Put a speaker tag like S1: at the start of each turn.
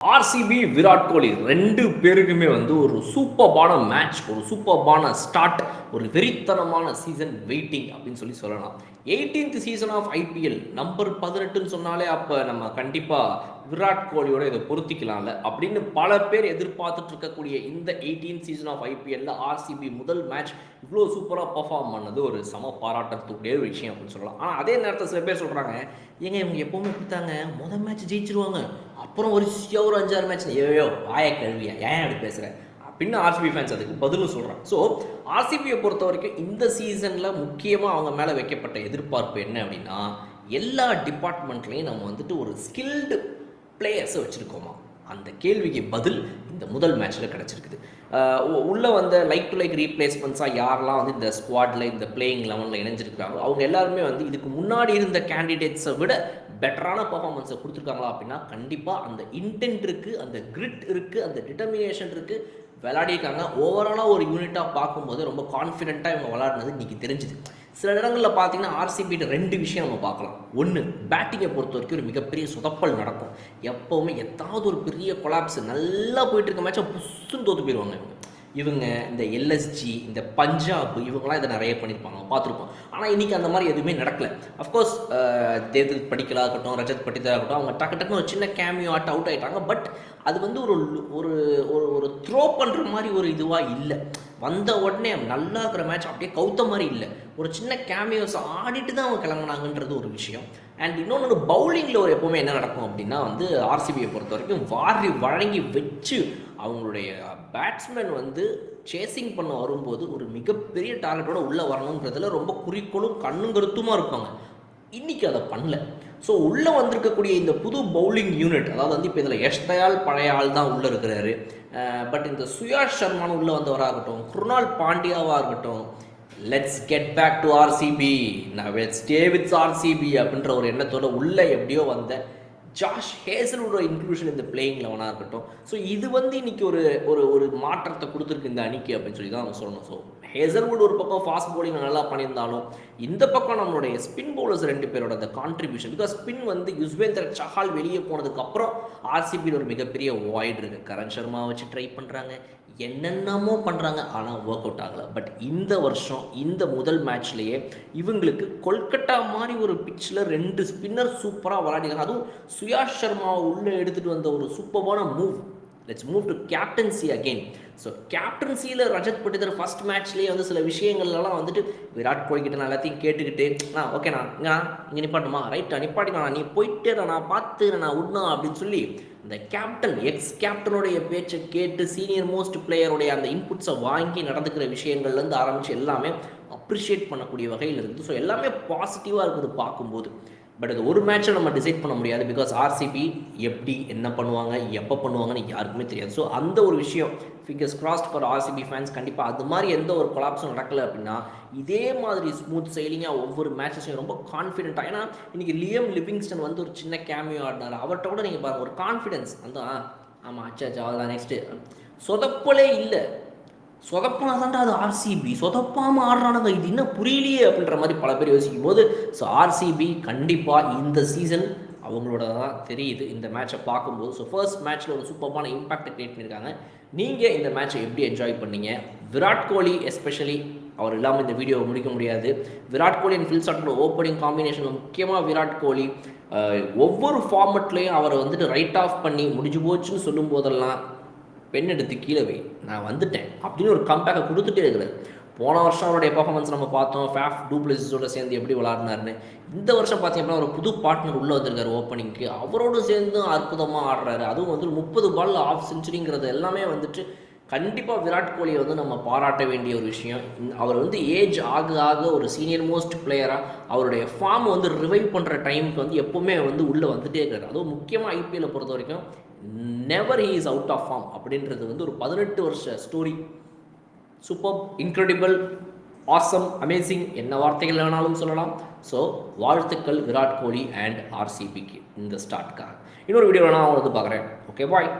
S1: RCB Virat Kohli ரெண்டு பேருக்குமே வந்து ஒரு சூப்பர்பான மேட்ச் ஒரு சூப்பர்பான ஸ்டார்ட் ஒரு வெறித்தனமான சீசன் வெயிட்டிங் அப்படின்னு சொல்லி சொல்லலாம். Eighteenth season of IPL number பதினெட்டுன்னு சொன்னாலே அப்போ நம்ம கண்டிப்பாக விராட் கோலியோட இதை பொருத்திக்கலாம்ல. அப்படின்னு பல பேர் எதிர்பார்த்துட்டு இருக்கக்கூடிய இந்த எயிட்டீன் சீசன் ஆஃப் ஐபிஎல்ல ஆர்சிபி முதல் மேட்ச் இவ்வளோ சூப்பராக பர்ஃபார்ம் பண்ணது ஒரு சம பாராட்டத்துக்குடைய ஒரு விஷயம் அப்படின்னு சொல்லலாம். ஆனால் அதே நேரத்தில் சில பேர் சொல்கிறாங்க ஏங்க இவங்க எப்போவுமே கொடுத்தாங்க முதல் மேட்ச் ஜெயிச்சிருவாங்க. அப்புறம் ஒரு ஒரு அஞ்சாறு மேட்ச் ஏயோ வாய கழுவியா? ஏன் அப்படி பேசுகிறேன் அப்படின்னு ஆர்சிபி ஃபேன்ஸ் அதுக்கு பதிலும் சொல்கிறாங்க ஸோ ஆர்சிபியை பொறுத்த வரைக்கும் இந்த சீசனில் முக்கியமாக அவங்க மேலே வைக்கப்பட்ட எதிர்பார்ப்பு என்ன அப்படின்னா எல்லா டிபார்ட்மெண்ட்லேயும் நம்ம வந்துட்டு ஒரு ஸ்கில்டு பிளேயர்ஸை வச்சுருக்கோமா? அந்த கேள்விக்கு பதில் இந்த முதல் மேட்ச்சில் கிடச்சிருக்குது. உள்ளே வந்த லைக் டு லைக் ரீப்ளேஸ்மெண்ட்ஸாக யாரெல்லாம் வந்து இந்த ஸ்குவாடில் இந்த பிளேயிங் லெவனில் இணைஞ்சிருக்காங்களோ அவங்க எல்லாருமே வந்து இதுக்கு முன்னாடி இருந்த கேண்டிடேட்ஸை விட பெட்டரான பர்ஃபார்மன்ஸை கொடுத்துருக்காங்களா அப்படின்னா கண்டிப்பாக அந்த இன்டென்ட் இருக்குது அந்த கிரிட் இருக்குது அந்த டிட்டர்மினேஷன் இருக்குது விளையாடிருக்காங்க ஓவராலாக ஒரு யூனிட்டாக பார்க்கும்போது ரொம்ப கான்ஃபிடென்ட்டாக இவங்க விளாடுனது இன்றைக்கி தெரிஞ்சுது. சில இடங்களில் பார்த்தீங்கன்னா ஆர்சிபிட்ட ரெண்டு விஷயம் நம்ம பார்க்கலாம். ஒன்று பேட்டிங்கை பொறுத்த வரைக்கும் ஒரு மிகப்பெரிய சுதப்பல் நடக்கும். எப்போவுமே எதாவது ஒரு பெரிய கொலாப்ஸ் நல்லா போயிட்டு இருக்க மேட்சை புஷ்ஷுன்னு தோற்று போயிடுவாங்க இவங்க. இவங்க இந்த எல்எஸ்ஜி இந்த பஞ்சாப் இவங்களாம் இதை நிறைய பண்ணியிருப்பாங்க. பார்த்துருப்போம். ஆனால் இன்றைக்கி அந்த மாதிரி எதுவுமே நடக்கலை. அஃப்கோர்ஸ் தேர்தல் படிக்கலாக இருக்கட்டும் ரஜத் பட்டிதராக இருக்கட்டும் அவங்க டக்கு டக்குன்னு ஒரு சின்ன கேமியோ ஆட் அவுட் ஆகிட்டாங்க பட் அது வந்து ஒரு ஒரு ஒரு ஒரு த்ரோ பண்ணுற மாதிரி ஒரு இதுவாக இல்லை. வந்த உடனே நல்லா இருக்கிற மேட்ச் அப்படியே கவுத்த மாதிரி இல்லை. ஒரு சின்ன கேமியோஸ் ஆடிட்டு தான் அவங்க கிளம்புனாங்கன்றது ஒரு விஷயம். அண்ட் இன்னொன்று பவுலிங்கில் ஒரு எப்போவுமே என்ன நடக்கும் அப்படின்னா வந்து ஆர்சிபியை பொறுத்த வரைக்கும் வாரி வழங்கி வச்சு அவங்களுடைய பேட்ஸ்மேன் வந்து சேசிங் பண்ண வரும்போது ஒரு மிகப்பெரிய டார்கெட்டோட உள்ளே வரணுன்றதுல ரொம்ப குறிக்கோளும் கண்ணும் கருத்துமாக இருப்பாங்க. இன்றைக்கி அதை பண்ணல. ஸோ உள்ளே வந்திருக்கக்கூடிய இந்த புது பவுலிங் யூனிட் அதாவது வந்து இப்போ இதில் யஷ் தயால் பழைய ஆள் தான் உள்ளே இருக்கிறாரு. பட் இந்த சுயாஷ் சர்மானு உள்ளே வந்தவராகட்டும் குருணால் பாண்டியாவாக இருக்கட்டும் let's get back to RCB நான் ஸ்டே வித் ஆர்சிபி அப்படின்ற ஒரு எண்ணத்தோட உள்ளே எப்படியோ வந்த ஜாஷ் ஹேசலோட இன்க்ளூஷன் இந்த பிளேயிங் லெவனாக இருக்கட்டும். ஸோ இது வந்து இன்னைக்கு ஒரு ஒரு ஒரு மாற்றத்தை கொடுத்துருக்கு இந்த அணிக்கு அப்படின்னு சொல்லி தான் அவங்க சொல்லணும். ஸோ ஹேசல்வுட் ஒரு பக்கம் ஃபாஸ்ட் போலிங் நல்லா பண்ணியிருந்தாலும் இந்த பக்கம் நம்மளுடைய ஸ்பின் பவுலர்ஸ் ரெண்டு பேரோட அந்த கான்ட்ரிபியூஷன் பிகாஸ் ஸ்பின் வந்து யுஸ்வேந்தர் சஹால் வெளியே போனதுக்கப்புறம் ஆர்சிபியில் ஒரு மிகப்பெரிய வாய்டு இருக்குது கரண் சர்மா வச்சு ட்ரை பண்ணுறாங்க என்னென்னமோ பண்ணுறாங்க ஆனால் ஒர்க் அவுட் ஆகலை. பட் இந்த வருஷம் இந்த முதல் மேட்ச்லேயே இவங்களுக்கு கொல்கட்டா மாதிரி ஒரு பிச்சில் ரெண்டு ஸ்பின்னர் சூப்பராக விளையாடிக்கிறாங்க அதுவும் சுயாஷ் சர்மாவை உள்ளே எடுத்துகிட்டு வந்த ஒரு சூப்பரான move let's move to captaincy again so கேப்டன்சியில் Rajat Patidar first மேட்ச்லேயே வந்து சில விஷயங்கள்லாம் வந்துட்டு விராட் கோலி கிட்ட நான் எல்லாத்தையும் கேட்டுக்கிட்டு ஆ ஓகேண்ணா இங்கண்ணா இங்கே நிப்பாட்டுமா? ரைட்டா நிப்பாட்டினா நீ போயிட்டே நான் பார்த்து நான் விடணும் அப்படின்னு சொல்லி இந்த கேப்டன் எக்ஸ் கேப்டனுடைய பேச்சை கேட்டு சீனியர் மோஸ்ட் பிளேயருடைய அந்த இன்புட்ஸை வாங்கி நடந்துக்கிற விஷயங்கள்லேருந்து ஆரம்பித்து எல்லாமே அப்ரிஷியேட் பண்ணக்கூடிய வகையில் இருக்குது. ஸோ எல்லாமே பாசிட்டிவாக இருக்குது பார்க்கும்போது. பட் அது ஒரு மேட்சை நம்ம டிசைட் பண்ண முடியாது பிகாஸ் ஆர்சிபி எப்படி என்ன பண்ணுவாங்க எப்போ பண்ணுவாங்கன்னு யாருக்குமே தெரியாது. ஸோ அந்த ஒரு விஷயம் fingers crossed for RCB fans கண்டிப்பாக அது மாதிரி எந்த ஒரு கொலாப்ஸும் நடக்கலை அப்படின்னா இதே மாதிரி ஸ்மூத் செயலிங்காக ஒவ்வொரு மேட்சஸையும் ரொம்ப கான்ஃபிடென்ட்டாக ஏன்னா இன்றைக்கி லியம் லிவிங்ஸ்டன் வந்து ஒரு சின்ன கேமியோ ஆடினார் அவர்கிட்ட கூட நீங்கள் பாருங்கள் ஒரு கான்ஃபிடென்ஸ் அந்த ஆமாம் அச்சா அச்சா அவ்வளோதான் நெக்ஸ்ட்டு சொதப்பலே இல்லை. சொதப்பினா தாண்டா அது ஆர்சிபி சொதப்பாமல் ஆடுறானுங்க. இது இன்னும் புரியலையே அப்படின்ற மாதிரி பல பேர் யோசிக்கும் போது ஸோ ஆர்சிபி கண்டிப்பாக இந்த சீசன் அவங்களோட தான் தெரியுது. இந்த மேட்சை பார்க்கும்போது ஸோ ஃபர்ஸ்ட் மேட்ச்சில் ஒரு சூப்பரான இம்பாக்ட் க்ரியேட் பண்ணியிருக்காங்க. நீங்கள் இந்த மேட்சை எப்படி என்ஜாய் பண்ணீங்க? விராட் கோலி எஸ்பெஷலி அவர் இல்லாமல் இந்த வீடியோவை முடிக்க முடியாது. விராட் கோலி அண்ட் ஃபில் சாட்டோட ஓப்பனிங் காம்பினேஷனில் முக்கியமாக விராட் கோலி ஒவ்வொரு ஃபார்மெட்லேயும் அவரை வந்துட்டு ரைட் ஆஃப் பண்ணி முடிஞ்சு போச்சுன்னு சொல்லும் போதெல்லாம் பெண் எடுத்து கீழே வை. நான் வந்துட்டேன். அப்படின்னு ஒரு கம்பேக்கை கொடுத்துட்டே இருக்கிறார் போன வருஷம் அவருடைய பர்ஃபார்மன்ஸ் நம்ம பார்த்தோம். ஃபேஃப் டூப்ளிஸோட சேர்ந்து எப்படி விளாட்னாருன்னு இந்த வருஷம் பார்த்தீங்கன்னா ஒரு புது பார்ட்னர் உள்ளே வந்திருக்காரு ஓப்பனிங்க்கு அவரோடு சேர்ந்து அற்புதமாக ஆடுறாரு. அதுவும் வந்து முப்பது பால் ஆஃப் செஞ்சுரிங்கிறது எல்லாமே வந்துட்டு கண்டிப்பாக விராட் கோலியை வந்து நம்ம பாராட்ட வேண்டிய ஒரு விஷயம். அவர் வந்து ஏஜ் ஆக ஆக ஒரு சீனியர் மோஸ்ட் பிளேயராக அவருடைய ஃபார்ம் வந்து ரிவைவ் பண்ணுற டைமுக்கு வந்து எப்போவுமே வந்து உள்ளே வந்துட்டே இருக்காரு. அதுவும் முக்கியமாக ஐபிஎல்லை பொறுத்த வரைக்கும் never he is out of form அப்படின்றது வந்து ஒரு பதினெட்டு வருஷ story super incredible awesome amazing என்ன வார்த்தைகள் வேணாலும் சொல்லலாம். ஸோ வாழ்த்துக்கள் விராட் கோலி அண்ட் ஆர்சிபிக்கு இந்த ஸ்டார்ட்காக இன்னொரு வீடியோ வேணால் வந்து பார்க்குறேன். Okay bye